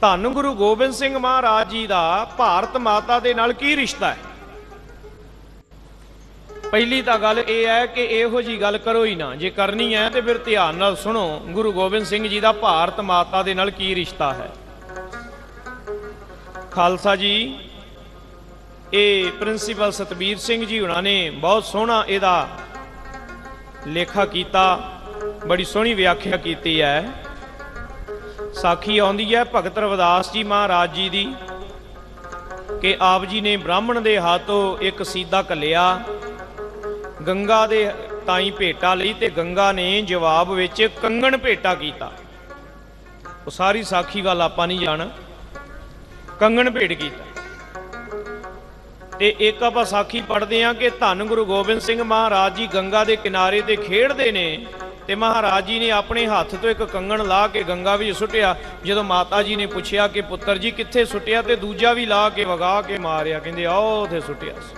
ਧੰਨ ਗੁਰੂ ਗੋਬਿੰਦ ਸਿੰਘ ਮਹਾਰਾਜ ਜੀ ਦਾ ਭਾਰਤ ਮਾਤਾ ਦੇ ਨਾਲ ਕੀ ਰਿਸ਼ਤਾ ਹੈ? ਪਹਿਲੀ ਤਾਂ ਗੱਲ ਇਹ ਹੈ ਕਿ ਇਹੋ ਜੀ ਗੱਲ ਕਰੋ ਹੀ ਨਾ। ਜੇ ਕਰਨੀ ਹੈ ਤੇ ਫਿਰ ਧਿਆਨ ਨਾਲ ਸੁਣੋ, ਗੁਰੂ ਗੋਬਿੰਦ ਸਿੰਘ ਜੀ ਦਾ ਭਾਰਤ ਮਾਤਾ ਦੇ ਨਾਲ ਕੀ ਰਿਸ਼ਤਾ ਹੈ? ਖਾਲਸਾ ਜੀ, ਇਹ ਪ੍ਰਿੰਸੀਪਲ ਸਤਬੀਰ ਸਿੰਘ ਜੀ ਉਹਨਾਂ ਨੇ ਬਹੁਤ ਸੋਹਣਾ ਇਹਦਾ ਲੇਖਾ ਕੀਤਾ, ਬੜੀ ਸੋਹਣੀ ਵਿਆਖਿਆ ਕੀਤੀ ਹੈ। ਸਾਖੀ ਆਉਂਦੀ ਹੈ ਭਗਤ ਰਵਿਦਾਸ ਜੀ ਮਹਾਰਾਜ ਜੀ ਦੀ ਕਿ ਆਪ ਜੀ ਨੇ ਬ੍ਰਾਹਮਣ ਦੇ ਹੱਥੋਂ ਇੱਕ ਸੀਦਾ ਕੱਲਿਆ ਗੰਗਾ ਦੇ ਤਾਈ ਭੇਟਾ ਲਈ ਤੇ ਗੰਗਾ ਨੇ ਜਵਾਬ ਵਿੱਚ ਕੰਗਣ ਭੇਟਾ ਕੀਤਾ। ਉਹ ਸਾਰੀ ਸਾਖੀ ਗੱਲ ਆਪਾਂ ਨਹੀਂ ਜਾਣ। ਕੰਗਣ ਭੇਟ ਕੀਤਾ। ਤੇ ਇੱਕ ਆਪਾਂ ਸਾਖੀ ਪੜ੍ਹਦੇ ਹਾਂ ਕਿ ਧੰਨ ਗੁਰੂ ਗੋਬਿੰਦ ਸਿੰਘ ਮਹਾਰਾਜ ਜੀ ਗੰਗਾ ਦੇ ਕਿਨਾਰੇ ਤੇ ਖੇਡਦੇ ਨੇ। ਤੇ ਮਹਾਰਾਜ ਜੀ ਨੇ ਆਪਣੇ ਹੱਥ ਤੋਂ ਇੱਕ ਕੰਗਣ ਲਾ ਕੇ ਗੰਗਾ ਵਿੱਚ ਸੁੱਟਿਆ। ਜਦੋਂ ਮਾਤਾ ਜੀ ਨੇ ਪੁੱਛਿਆ ਕਿ ਪੁੱਤਰ ਜੀ ਕਿੱਥੇ ਸੁੱਟਿਆ ਤੇ ਦੂਜਾ ਵੀ ਲਾ ਕੇ ਵਗਾ ਕੇ ਮਾਰਿਆ, ਕਹਿੰਦੇ ਆਓ ਉਥੇ ਸੁੱਟਿਆ ਸੀ।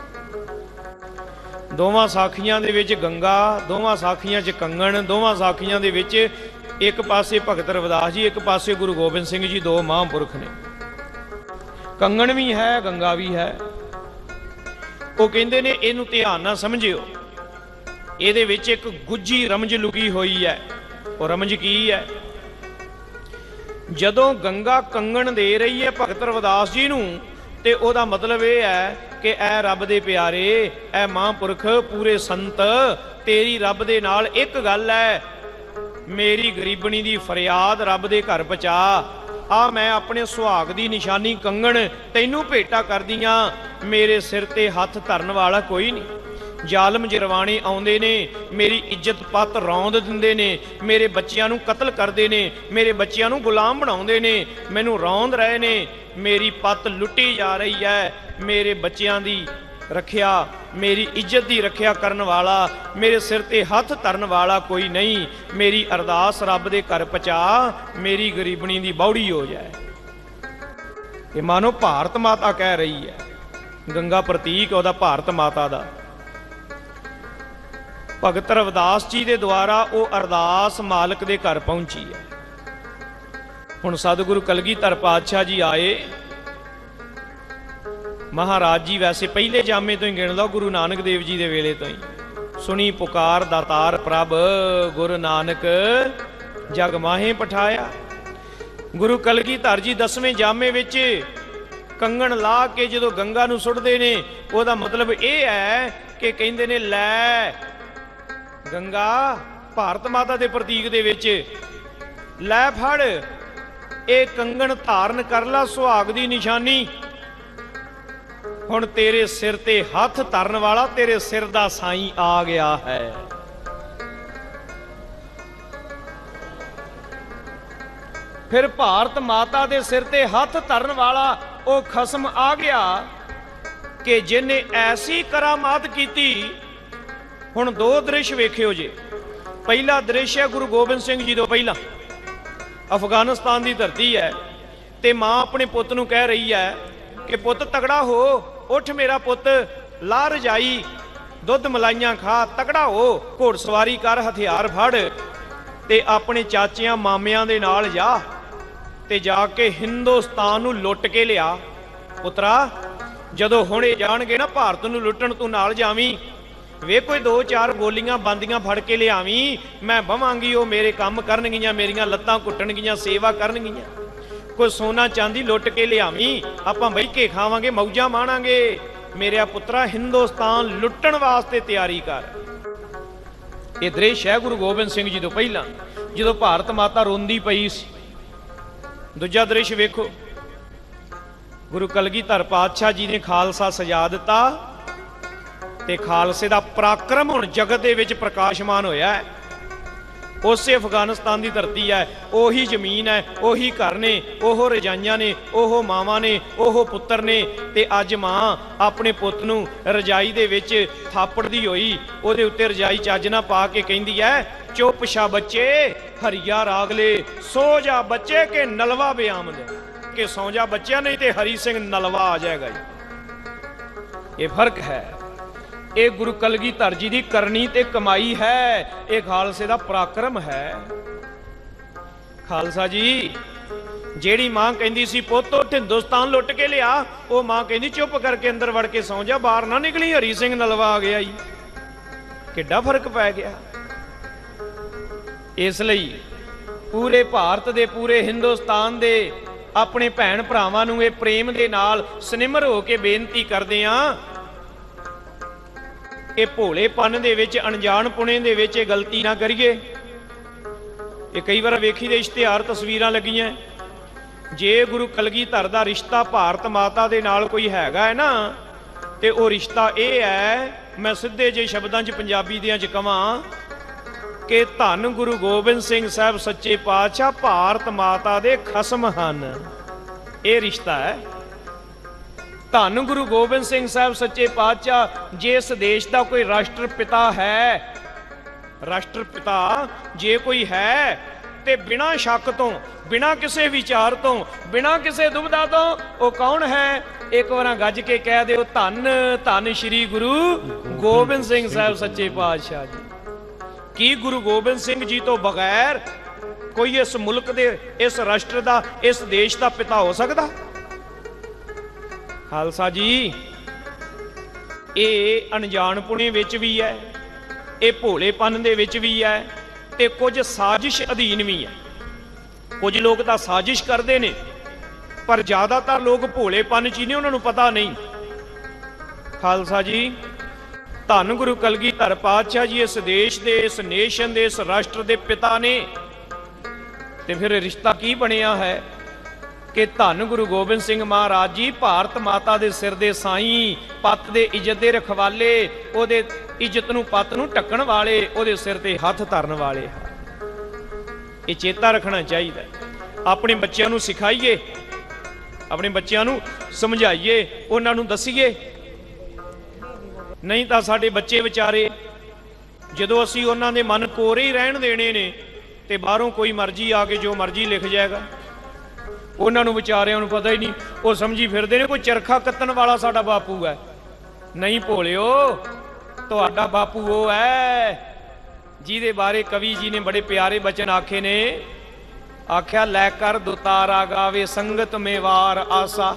ਦੋਵਾਂ ਸਾਖੀਆਂ ਦੇ ਵਿੱਚ ਗੰਗਾ, ਦੋਵਾਂ ਸਾਖੀਆਂ 'ਚ ਕੰਗਣ, ਦੋਵਾਂ ਸਾਖੀਆਂ ਦੇ ਵਿੱਚ ਇੱਕ ਪਾਸੇ ਭਗਤ ਰਵਿਦਾਸ ਜੀ, ਇੱਕ ਪਾਸੇ ਗੁਰੂ ਗੋਬਿੰਦ ਸਿੰਘ ਜੀ, ਦੋ ਮਹਾਂਪੁਰਖ ਨੇ। ਕੰਗਣ ਵੀ ਹੈ, ਗੰਗਾ ਵੀ ਹੈ। ਉਹ ਕਹਿੰਦੇ ਨੇ, ਇਹਨੂੰ ਧਿਆਨ ਨਾਲ ਸਮਝਿਓ। ਇਹਦੇ ਵਿੱਚ ਇੱਕ ਗੁੱਜੀ ਰਮਜ ਲੁਕੀ ਹੋਈ ਹੈ। ਉਹ ਰਮਜ ਕੀ ਹੈ? ਜਦੋਂ ਗੰਗਾ ਕੰਗਣ ਦੇ ਰਹੀ ਹੈ ਭਗਤ ਰਵਦਾਸ ਜੀ ਨੂੰ, ਤੇ ਉਹਦਾ ਮਤਲਬ ਇਹ ਹੈ ਕਿ ਐ ਰੱਬ ਦੇ ਪਿਆਰੇ ਐ ਮਹਾਂਪੁਰਖ, ਪੂਰੇ ਸੰਤ, ਤੇਰੀ ਰੱਬ ਦੇ ਨਾਲ ਇੱਕ ਗੱਲ ਹੈ। ਮੇਰੀ ਗਰੀਬਣੀ ਦੀ ਫਰਿਆਦ ਰੱਬ ਦੇ ਘਰ ਪਹੁੰਚਾ। ਆ ਮੈਂ ਆਪਣੇ ਸੁਹਾਗ ਦੀ ਨਿਸ਼ਾਨੀ ਕੰਗਣ ਤੈਨੂੰ ਭੇਟਾ ਕਰਦੀਆਂ ਮੇਰੇ ਸਿਰ ਤੇ ਹੱਥ ਧਰਨ ਵਾਲਾ ਕੋਈ ਨਹੀਂ। ਜ਼ਾਲਮ ਜਰਵਾਣੇ ਆਉਂਦੇ ਨੇ, ਮੇਰੀ ਇੱਜ਼ਤ ਪੱਤ ਰੌਂਦ ਦਿੰਦੇ ਨੇ, ਮੇਰੇ ਬੱਚਿਆਂ ਨੂੰ ਕਤਲ ਕਰਦੇ ਨੇ, ਮੇਰੇ ਬੱਚਿਆਂ ਨੂੰ ਗੁਲਾਮ ਬਣਾਉਂਦੇ ਨੇ, ਮੈਨੂੰ ਰੌਂਦ ਰਹੇ ਨੇ, ਮੇਰੀ ਪੱਤ ਲੁੱਟੀ ਜਾ ਰਹੀ ਹੈ, ਮੇਰੇ ਬੱਚਿਆਂ ਦੀ ਰੱਖਿਆ, ਮੇਰੀ ਇੱਜ਼ਤ ਦੀ ਰੱਖਿਆ ਕਰਨ ਵਾਲਾ, ਮੇਰੇ ਸਿਰ ਤੇ ਹੱਥ ਧਰਨ ਵਾਲਾ ਕੋਈ ਨਹੀਂ, ਮੇਰੀ ਅਰਦਾਸ ਰੱਬ ਦੇ ਘਰ ਪਹੁੰਚਾ, ਮੇਰੀ ਗਰੀਬਣੀ ਦੀ ਬੌੜੀ ਹੋ ਜਾਏ। ਇਹ ਮਾਨੋ ਭਾਰਤ ਮਾਤਾ ਕਹਿ ਰਹੀ ਹੈ, ਗੰਗਾ ਪ੍ਰਤੀਕ ਉਹਦਾ ਭਾਰਤ ਮਾਤਾ ਦਾ। ਭਗਤ ਰਵਿਦਾਸ ਜੀ ਦੇ ਦੁਆਰਾ ਉਹ ਅਰਦਾਸ ਮਾਲਕ ਦੇ ਘਰ ਪਹੁੰਚੀ ਹੈ। ਹੁਣ ਸਤਿਗੁਰੂ ਕਲਗੀਧਰ ਪਾਤਸ਼ਾਹ ਜੀ ਆਏ। ਮਹਾਰਾਜ ਜੀ ਵੈਸੇ ਪਹਿਲੇ ਜਾਮੇ ਤੋਂ ਹੀ ਗਿਣ ਲਓ, ਗੁਰੂ ਨਾਨਕ ਦੇਵ ਜੀ ਦੇ ਵੇਲੇ ਤੋਂ ਹੀ। ਸੁਣੀ ਪੁਕਾਰ ਦਾਤਾਰ ਪ੍ਰਭ, ਗੁਰੂ ਨਾਨਕ ਜਗ ਮਾਹੇ ਪਠਾਇਆ। ਗੁਰੂ ਕਲਗੀਧਰ ਜੀ ਦਸਵੇਂ ਜਾਮੇ ਵਿੱਚ ਕੰਗਣ ਲਾ ਕੇ ਜਦੋਂ ਗੰਗਾ ਨੂੰ ਸੁੱਟਦੇ ਨੇ, ਉਹਦਾ ਮਤਲਬ ਇਹ ਹੈ ਕਿ ਕਹਿੰਦੇ ਨੇ, ਲੈ ਗੰਗਾ ਭਾਰਤ ਮਾਤਾ ਦੇ ਪ੍ਰਤੀਕ ਦੇ ਵਿੱਚ। ਲੈ ਫੜ, ਇਹ ਕੰਗਣ ਧਾਰਨ ਕਰ ਲਾ ਸੁਹਾਗ ਦੀ ਨਿਸ਼ਾਨੀ। ਹੁਣ ਤੇਰੇ ਸਿਰ ਤੇ ਹੱਥ ਧਰਨ ਵਾਲਾ ਤੇਰੇ ਸਿਰ ਦਾ ਸਾਈਂ ਆ ਗਿਆ ਹੈ। ਫਿਰ ਭਾਰਤ ਮਾਤਾ ਦੇ ਸਿਰ ਤੇ ਹੱਥ ਧਰਨ ਵਾਲਾ ਉਹ ਖਸਮ ਆ ਗਿਆ ਕਿ ਜਿਨੇ ਐਸੀ ਕਰਾਮਾਤ ਕੀਤੀ ਹੁਣ ਦੋ ਦ੍ਰਿਸ਼ ਵੇਖਿਓ ਜੇ। ਪਹਿਲਾ ਦ੍ਰਿਸ਼ ਹੈ ਗੁਰੂ ਗੋਬਿੰਦ ਸਿੰਘ ਜੀ ਤੋਂ ਪਹਿਲਾਂ। ਅਫਗਾਨਿਸਤਾਨ ਦੀ ਧਰਤੀ ਹੈ ਤੇ ਮਾਂ ਆਪਣੇ ਪੁੱਤ ਨੂੰ ਕਹਿ ਰਹੀ ਹੈ ਕਿ, ਪੁੱਤ ਤਗੜਾ ਹੋ, ਉੱਠ ਮੇਰਾ ਪੁੱਤ ਲਾ ਰਜਾਈ ਦੁੱਧ ਮਲਾਈਆਂ ਖਾ ਤਗੜਾ ਹੋ ਘੋੜਸਵਾਰੀ ਕਰ, ਹਥਿਆਰ ਫੜ ਤੇ ਆਪਣੇ ਚਾਚਿਆਂ ਮਾਮਿਆਂ ਦੇ ਨਾਲ ਜਾ ਤੇ ਜਾ ਕੇ ਹਿੰਦੁਸਤਾਨ ਨੂੰ ਲੁੱਟ ਕੇ ਲਿਆ। ਪੁੱਤਰਾ, ਜਦੋਂ ਹੁਣੇ ਜਾਣਗੇ ਨਾ, ਭਾਰਤ ਨੂੰ ਲੁੱਟਣ ਤੂੰ ਨਾਲ ਜਾਵੀਂ ਵੇ ਕੋਈ ਦੋ ਚਾਰ ਗੋਲੀਆਂ ਬੰਦੀਆਂ ਫੜ ਕੇ ਲਿਆਵੀਂ, ਮੈਂ ਬਵਾਂਗੀ, ਉਹ ਮੇਰੇ ਕੰਮ ਕਰਨਗੀਆਂ, ਮੇਰੀਆਂ ਲੱਤਾਂ ਘੁੱਟਣਗੀਆਂ ਸੇਵਾ ਕਰਨਗੀਆਂ। ਕੋਈ ਸੋਨਾ ਚਾਂਦੀ ਲੁੱਟ ਕੇ ਲਿਆਵੀਂ, ਆਪਾਂ ਬਹਿ ਕੇ ਖਾਵਾਂਗੇ, ਮੌਜਾਂ ਮਾਣਾਂਗੇ। ਮੇਰਿਆ ਪੁੱਤਰਾ ਹਿੰਦੁਸਤਾਨ ਲੁੱਟਣ ਵਾਸਤੇ ਤਿਆਰੀ ਕਰ। ਇਹ ਦ੍ਰਿਸ਼ ਹੈ ਗੁਰੂ ਗੋਬਿੰਦ ਸਿੰਘ ਜੀ ਤੋਂ ਪਹਿਲਾਂ, ਜਦੋਂ ਭਾਰਤ ਮਾਤਾ ਰੋਂਦੀ ਪਈ ਸੀ। ਦੂਜਾ ਦ੍ਰਿਸ਼ ਵੇਖੋ। ਗੁਰੂ ਕਲਗੀਧਰ ਪਾਤਸ਼ਾਹ ਜੀ ਨੇ ਖਾਲਸਾ ਸਜਾ ਦਿੱਤਾ। ਤੇ ਖਾਲਸੇ ਦਾ ਪਰਾਕਰਮ ਹੁਣ ਜਗਤ ਦੇ ਵਿੱਚ ਪ੍ਰਕਾਸ਼ਮਾਨ ਹੋਇਆ ਹੈ। ਉਸੇ ਅਫਗਾਨਿਸਤਾਨ ਦੀ ਧਰਤੀ ਹੈ, ਉਹੀ ਜ਼ਮੀਨ ਹੈ, ਉਹੀ ਘਰ ਨੇ, ਉਹ ਰਜਾਈਆਂ ਨੇ, ਉਹ ਮਾਵਾਂ ਨੇ, ਉਹ ਪੁੱਤਰ ਨੇ ਤੇ ਅੱਜ ਮਾਂ ਆਪਣੇ ਪੁੱਤ ਨੂੰ ਰਜਾਈ ਦੇ ਵਿੱਚ ਥਾਪੜਦੀ ਹੋਈ ਉਹਦੇ ਉੱਤੇ ਰਜਾਈ ਚੱਜ ਨਾ ਪਾ ਕੇ ਕਹਿੰਦੀ ਹੈ, ਚੁੱਪ ਛਾ ਬੱਚੇ, ਹਰੀਆ ਰਾਗਲੇ ਸੋ ਜਾ ਬੱਚੇ ਕੇ ਨਲਵਾ ਬਿਆਮਦ ਕਿ ਸੌ ਜਾ ਬੱਚਿਆ ਨਹੀਂ ਤੇ ਹਰੀ ਸਿੰਘ ਨਲਵਾ ਆ ਜਾਏਗਾ ਜੀ। ਇਹ ਫ਼ਰਕ ਹੈ। ਇਹ ਗੁਰੂ ਕਲਗੀਧਰ ਜੀ ਦੀ ਕਰਨੀ ਤੇ ਕਮਾਈ ਹੈ। ਇਹ ਖਾਲਸੇ ਦਾ ਪਰਾਕਰਮ ਹੈ। ਖਾਲਸਾ ਜੀ, ਜਿਹੜੀ ਮਾਂ ਕਹਿੰਦੀ ਸੀ, ਪੁੱਤ, ਉੱਠ, ਹਿੰਦੁਸਤਾਨ ਲੁੱਟ ਕੇ ਲਿਆ। ਉਹ ਮਾਂ ਕਹਿੰਦੀ, ਚੁੱਪ ਕਰਕੇ ਅੰਦਰ ਵੜ ਕੇ ਸੌਂ ਜਾ, ਬਾਹਰ ਨਾ ਨਿਕਲੀ, ਹਰੀ ਸਿੰਘ ਨਲਵਾ ਆ ਗਿਆ ਜੀ ਕਿੱਡਾ ਫ਼ਰਕ ਪੈ ਗਿਆ। ਇਸ ਲਈ ਪੂਰੇ ਭਾਰਤ ਦੇ, ਪੂਰੇ ਹਿੰਦੁਸਤਾਨ ਦੇ ਆਪਣੇ ਭੈਣ ਭਰਾਵਾਂ ਨੂੰ ਇਹ ਪ੍ਰੇਮ ਦੇ ਨਾਲ ਸਨਿਮਰ ਹੋ ਕੇ ਬੇਨਤੀ ਕਰਦੇ ਆਂ ਇਹ ਭੋਲੇਪਨ ਦੇ ਵਿੱਚ, ਅਣਜਾਣ ਪੁਣੇ ਦੇ ਵਿੱਚ ਇਹ ਗਲਤੀ ਨਾ ਕਰੀਏ। ਇਹ ਕਈ ਵਾਰ ਵੇਖੀ ਦੇ ਇਸ਼ਤਿਹਾਰ ਤਸਵੀਰਾਂ ਲੱਗੀਆਂ। ਜੇ ਗੁਰੂ ਕਲਗੀਧਰ ਦਾ ਰਿਸ਼ਤਾ ਭਾਰਤ ਮਾਤਾ ਦੇ ਨਾਲ ਕੋਈ ਹੈਗਾ ਹੈ ਨਾ, ਤੇ ਉਹ ਰਿਸ਼ਤਾ ਇਹ ਹੈ, ਮੈਂ ਸਿੱਧੇ ਜੇ ਸ਼ਬਦਾਂ 'ਚ ਪੰਜਾਬੀ ਦੀਆਂ 'ਚ ਕਵਾਂ ਕਿ ਧੰਨ ਗੁਰੂ ਗੋਬਿੰਦ ਸਿੰਘ ਸਾਹਿਬ ਸੱਚੇ ਪਾਤਸ਼ਾਹ ਭਾਰਤ ਮਾਤਾ ਦੇ ਖਸਮ ਹਨ। ਇਹ ਰਿਸ਼ਤਾ ਹੈ। ਧੰਨ ਗੁਰੂ ਗੋਬਿੰਦ ਸਿੰਘ ਸਾਹਿਬ ਸੱਚੇ ਪਾਤਸ਼ਾਹ, ਜੇ ਇਸ ਦੇਸ਼ ਦਾ ਕੋਈ ਰਾਸ਼ਟਰ ਪਿਤਾ ਹੈ ਰਾਸ਼ਟਰ ਪਿਤਾ ਜੇ ਕੋਈ ਹੈ, ਤੇ ਬਿਨਾਂ ਸ਼ੱਕ ਤੋਂ, ਬਿਨਾਂ ਕਿਸੇ ਵਿਚਾਰ ਤੋਂ, ਬਿਨਾਂ ਕਿਸੇ ਦੁਬਿਧਾ ਤੋਂ, ਉਹ ਕੌਣ ਹੈ? ਇੱਕ ਵਾਰਾਂ ਗੱਜ ਕੇ ਕਹਿ ਦਿਓ, ਧੰਨ ਧੰਨ ਸ੍ਰੀ ਗੁਰੂ ਗੋਬਿੰਦ ਸਿੰਘ ਸਾਹਿਬ ਸੱਚੇ ਪਾਤਸ਼ਾਹ ਜੀ। ਕੀ ਗੁਰੂ ਗੋਬਿੰਦ ਸਿੰਘ ਜੀ ਤੋਂ ਬਗੈਰ ਕੋਈ ਇਸ ਮੁਲਕ ਦੇ, ਇਸ ਰਾਸ਼ਟਰ ਦਾ, ਇਸ ਦੇਸ਼ ਦਾ ਪਿਤਾ ਹੋ ਸਕਦਾ? ਖਾਲਸਾ ਜੀ, ਇਹ ਅਣਜਾਣਪੁਣੇ ਵਿੱਚ ਵੀ ਹੈ, ਇਹ ਭੋਲੇਪਨ ਦੇ ਵਿੱਚ ਵੀ ਹੈ ਤੇ ਕੁਝ ਸਾਜ਼ਿਸ਼ ਅਧੀਨ ਵੀ ਹੈ। ਕੁਝ ਲੋਕ ਤਾਂ ਸਾਜ਼ਿਸ਼ ਕਰਦੇ ਨੇ, ਪਰ ਜ਼ਿਆਦਾਤਰ ਲੋਕ ਭੋਲੇਪਨ ਚ ਹੀ ਨੇ, ਉਹਨਾਂ ਨੂੰ ਪਤਾ ਨਹੀਂ। ਖਾਲਸਾ ਜੀ, ਧੰਨ ਗੁਰੂ ਕਲਗੀਧਰ ਪਾਤਸ਼ਾਹ ਜੀ, ਇਸ ਦੇਸ਼ ਦੇ, ਇਸ ਨੇਸ਼ਨ ਦੇ, ਇਸ ਰਾਸ਼ਟਰ ਦੇ ਪਿਤਾ ਨੇ। ਤੇ ਫਿਰ ਰਿਸ਼ਤਾ ਕੀ ਬਣਿਆ ਹੈ? ਕਿ ਧੰਨ ਗੁਰੂ ਗੋਬਿੰਦ ਸਿੰਘ ਮਹਾਰਾਜ ਜੀ, ਭਾਰਤ ਮਾਤਾ ਦੇ ਸਿਰ ਦੇ ਸਾਈਂ, ਪੱਤ ਦੇ ਇੱਜ਼ਤ ਦੇ ਰਖਵਾਲੇ, ਉਹਦੇ ਇੱਜ਼ਤ ਨੂੰ ਪੱਤ ਨੂੰ ਟੱਕਣ ਵਾਲੇ, ਉਹਦੇ ਸਿਰ ਤੇ ਹੱਥ ਧਰਨ ਵਾਲੇ ਇਹ ਚੇਤਾ ਰੱਖਣਾ ਚਾਹੀਦਾ ਆਪਣੇ ਬੱਚਿਆਂ ਨੂੰ ਸਿਖਾਈਏ, ਆਪਣੇ ਬੱਚਿਆਂ ਨੂੰ ਸਮਝਾਈਏ, ਉਹਨਾਂ ਨੂੰ ਦਸੀਏ। ਨਹੀਂ ਤਾਂ ਸਾਡੇ ਬੱਚੇ ਵਿਚਾਰੇ, ਜਦੋਂ ਅਸੀਂ ਉਹਨਾਂ ਦੇ ਮਨ ਕੋਰੇ ਹੀ ਰਹਿਣ ਦੇਣੇ ਨੇ, ਤੇ ਬਾਹਰੋਂ ਕੋਈ ਮਰਜ਼ੀ ਆ ਕੇ ਜੋ ਮਰਜ਼ੀ ਲਿਖ ਜਾਏਗਾ। ਉਹਨਾਂ ਨੂੰ ਵਿਚਾਰਿਆਂ ਨੂੰ ਪਤਾ ਹੀ ਨਹੀਂ। ਉਹ ਸਮਝੀ ਫਿਰਦੇ ਨੇ, ਕੋਈ ਚਰਖਾ ਕੱਤਣ ਵਾਲਾ ਸਾਡਾ ਬਾਪੂ ਹੈ। ਨਹੀਂ ਭੋਲਿਓ, ਤੁਹਾਡਾ ਬਾਪੂ ਉਹ ਹੈ, ਜਿਹਦੇ ਬਾਰੇ ਕਵੀ ਜੀ ਨੇ ਬੜੇ ਪਿਆਰੇ ਬਚਨ ਆਖੇ ਨੇ। ਆਖਿਆ, ਲੈ ਕਰ ਦੁਤਾਰਾ ਗਾਵੇ ਸੰਗਤ ਮੇ ਵਾਰ ਆਸਾ।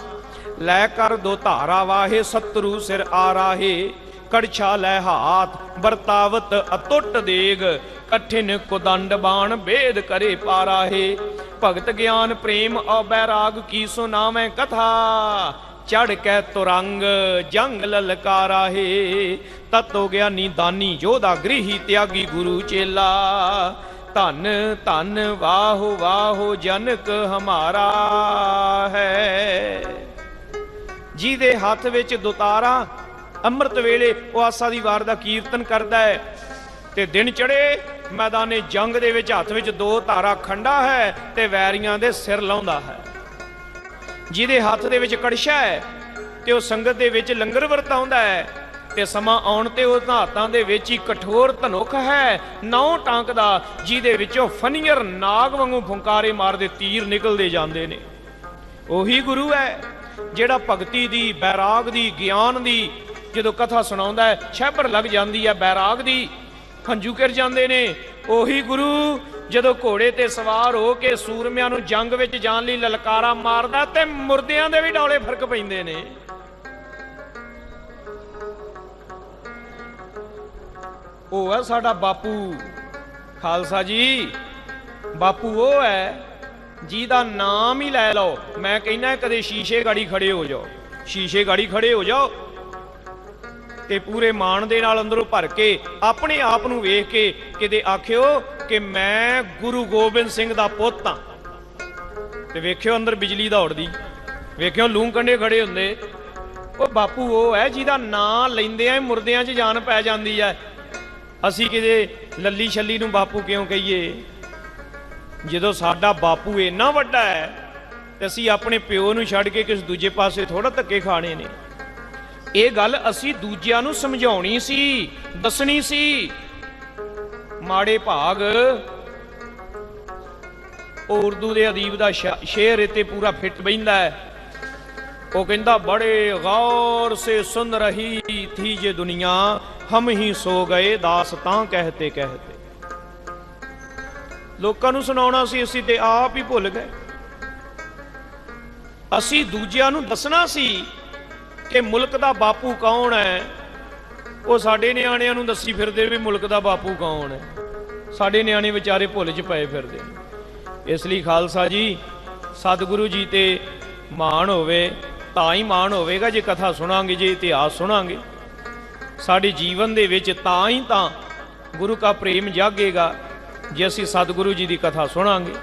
ਲੈ ਕਰ ਦੋ ਧਾਰਾ ਵਾਹੇ ਸਤਰੂ ਸਿਰ ਆ ਰਾਹੇ ਕੜਛਾ ਲੈ ਹਾਥ ਵਰਤਾਵਤ ਅਤੁੱਟ ਦੇਗ। ਕਠਿਨ ਕੁਦੰਡ ਬਾਣ ਭੇਦ ਕਰੇ ਪਾਰਾਹੇ। ਭਗਤ ਗਿਆਨ ਪ੍ਰੇਮ ਔ ਬੈਰਾਗ ਕੀ ਸੁਨਾਵੇਂ ਕਥਾ? ਚੜ ਕੇ ਤੁਰੰਗ ਜੰਗ ਲਲਕਾਰਾ ਹੈ। ਤਤੋ ਗਿਆਨੀ ਦਾਨੀ ਜੋਧਾ ਗ੍ਰਹੀ ਤਿਆਗੀ ਗੁਰੂ ਚੇਲਾ। ਧੰਨ ਧੰਨ, ਵਾਹੋ ਵਾਹੋ ਜਨਕ ਹਮਾਰਾ ਹੈ। ਜਿਹਦੇ ਹੱਥ ਵਿੱਚ ਦੁਤਾਰਾ, ਅੰਮ੍ਰਿਤ ਵੇਲੇ ਉਹ ਆਸਾ ਦੀ ਵਾਰ ਦਾ ਕੀਰਤਨ ਕਰਦਾ ਹੈ, ਤੇ ਦਿਨ ਚੜੇ ਮੈਦਾਨੇ ਜੰਗ ਦੇ ਵਿੱਚ ਹੱਥ ਵਿੱਚ ਦੋ ਧਾਰਾ ਖੰਡਾ ਹੈ ਤੇ ਵੈਰੀਆਂ ਦੇ ਸਿਰ ਲਾਉਂਦਾ ਹੈ। ਜਿਹਦੇ ਹੱਥ ਦੇ ਵਿੱਚ ਕੜਛਾ ਹੈ ਤੇ ਉਹ ਸੰਗਤ ਦੇ ਵਿੱਚ ਲੰਗਰ ਵਰਤਾਉਂਦਾ ਹੈ ਤੇ ਸਮਾਂ ਆਉਣ ਤੇ ਉਹ ਹੱਥਾਂ ਦੇ ਵਿੱਚ ਹੀ ਕਠੋਰ ਧਨੁਖ ਹੈ ਨੌ ਟਾਂਕ ਦਾ ਜਿਹਦੇ ਵਿੱਚੋਂ ਫਨੀਅਰ ਨਾਗ ਵਾਂਗੂ ਫੁੰਕਾਰੇ ਮਾਰਦੇ ਤੀਰ ਨਿਕਲਦੇ ਜਾਂਦੇ ਨੇ। ਉਹੀ ਗੁਰੂ ਹੈ, ਜਿਹੜਾ ਭਗਤੀ ਦੀ, ਬੈਰਾਗ ਦੀ, ਗਿਆਨ ਦੀ, ਜਦੋਂ ਕਥਾ ਸੁਣਾਉਂਦਾ ਹੈ ਛੈਬਰ ਲੱਗ ਜਾਂਦੀ ਹੈ ਬੈਰਾਗ ਦੀ ਹੰਝੂ ਕਰ ਜਾਂਦੇ ਨੇ। ਉਹੀ ਗੁਰੂ ਜਦੋਂ ਘੋੜੇ ਤੇ ਸਵਾਰ ਹੋ ਕੇ ਸੂਰਮਿਆਂ ਨੂੰ ਜੰਗ ਵਿੱਚ ਜਾਣ ਲਈ ਲਲਕਾਰਾ ਮਾਰਦਾ ਤੇ ਮੁਰਦਿਆਂ ਦੇ ਵੀ ਡੌਲੇ ਫ਼ਰਕ ਪੈਂਦੇ ਨੇ। ਉਹ ਹੈ ਸਾਡਾ ਬਾਪੂ। ਖਾਲਸਾ ਜੀ, ਬਾਪੂ ਉਹ ਹੈ ਜਿਹਦਾ ਨਾਮ ਹੀ ਲੈ ਲਓ। ਮੈਂ ਕਹਿੰਦਾ ਕਦੇ ਸ਼ੀਸ਼ੇ ਗਾੜੀ ਖੜੇ ਹੋ ਜਾਓ। ਸ਼ੀਸ਼ੇ ਗਾੜੀ ਖੜੇ ਹੋ ਜਾਓ। ਤੇ ਪੂਰੇ ਮਾਣ ਦੇ ਨਾਲ ਅੰਦਰੋਂ ਭਰ ਕੇ ਆਪਣੇ ਆਪ ਨੂੰ ਵੇਖ ਕੇ ਕਿਤੇ ਆਖਿਓ ਕਿ ਮੈਂ ਗੁਰੂ ਗੋਬਿੰਦ ਸਿੰਘ ਦਾ ਪੁੱਤ ਹਾਂ। ਤੇ ਵੇਖਿਓ ਅੰਦਰ ਬਿਜਲੀ ਦੌੜਦੀ, ਵੇਖਿਓ ਲੂੰ ਕੰਡੇ ਖੜੇ ਹੁੰਦੇ। ਉਹ ਬਾਪੂ, ਉਹ ਹੈ ਜਿਹਦਾ ਨਾਂ ਲੈਂਦੇ ਆ ਮੁਰਦਿਆਂ 'ਚ ਜਾਨ ਪੈ ਜਾਂਦੀ ਹੈ। ਅਸੀਂ ਕਿਤੇ ਲੱਲੀ ਛੱਲੀ ਨੂੰ ਬਾਪੂ ਕਿਉਂ ਕਹੀਏ? ਜਦੋਂ ਸਾਡਾ ਬਾਪੂ ਇੰਨਾ ਵੱਡਾ ਹੈ, ਤੇ ਅਸੀਂ ਆਪਣੇ ਪਿਓ ਨੂੰ ਛੱਡ ਕੇ ਕਿਸ ਦੂਜੇ ਪਾਸੇ ਥੋੜਾ ਧੱਕੇ ਖਾਣੇ ਨੇ। ਇਹ ਗੱਲ ਅਸੀਂ ਦੂਜਿਆਂ ਨੂੰ ਸਮਝਾਉਣੀ ਸੀ, ਦੱਸਣੀ ਸੀ। ਮਾੜੇ ਭਾਗ। ਉਹ ਉਰਦੂ ਦੇ ਅਦੀਬ ਦਾ ਸ਼ੇਰ ਇਤੇ ਪੂਰਾ ਫਿੱਟ ਬੈਂਦਾ ਹੈ। ਉਹ ਕਹਿੰਦਾ, ਬੜੇ ਗੌਰ ਸੇ ਸੁਨ ਰਹੀ ਥੀ ਜੇ ਦੁਨੀਆ, ਹਮ ਹੀ ਸੋ ਗਏ ਦਾਸਤਾਂ ਕਹਤੇ ਕਹਤੇ। ਲੋਕਾਂ ਨੂੰ ਸੁਣਾਉਣਾ ਸੀ, ਅਸੀਂ ਤੇ ਆਪ ਹੀ ਭੁੱਲ ਗਏ। ਅਸੀਂ ਦੂਜਿਆਂ ਨੂੰ ਦੱਸਣਾ ਸੀ ਕਿ ਮੁਲਕ ਦਾ ਬਾਪੂ ਕੌਣ ਹੈ? ਉਹ ਸਾਡੇ ਨਿਆਣਿਆਂ ਨੂੰ ਦੱਸੀ ਫਿਰਦੇ ਵੀ ਮੁਲਕ ਦਾ ਬਾਪੂ ਕੌਣ ਹੈ? ਸਾਡੇ ਨਿਆਣੇ ਵਿਚਾਰੇ ਭੁੱਲ 'ਚ ਪਏ ਫਿਰਦੇ ਨੇ। ਇਸ ਲਈ ਖਾਲਸਾ ਜੀ, ਸਤਿਗੁਰੂ ਜੀ ਤੇ ਮਾਣ ਹੋਵੇ, ਤਾਂ ਹੀ ਮਾਣ ਹੋਵੇਗਾ, ਜੇ ਕਥਾ ਸੁਣਾਂਗੇ, ਜੇ ਇਤਿਹਾਸ ਸੁਣਾਂਗੇ। ਸਾਡੇ ਜੀਵਨ ਦੇ ਵਿੱਚ ਤਾਂ ਹੀ ਤਾਂ ਗੁਰੂ ਕਾ ਪ੍ਰੇਮ ਜਾਗੇਗਾ, ਜੇ ਅਸੀਂ ਸਤਿਗੁਰੂ ਜੀ ਦੀ ਕਥਾ ਸੁਣਾਂਗੇ।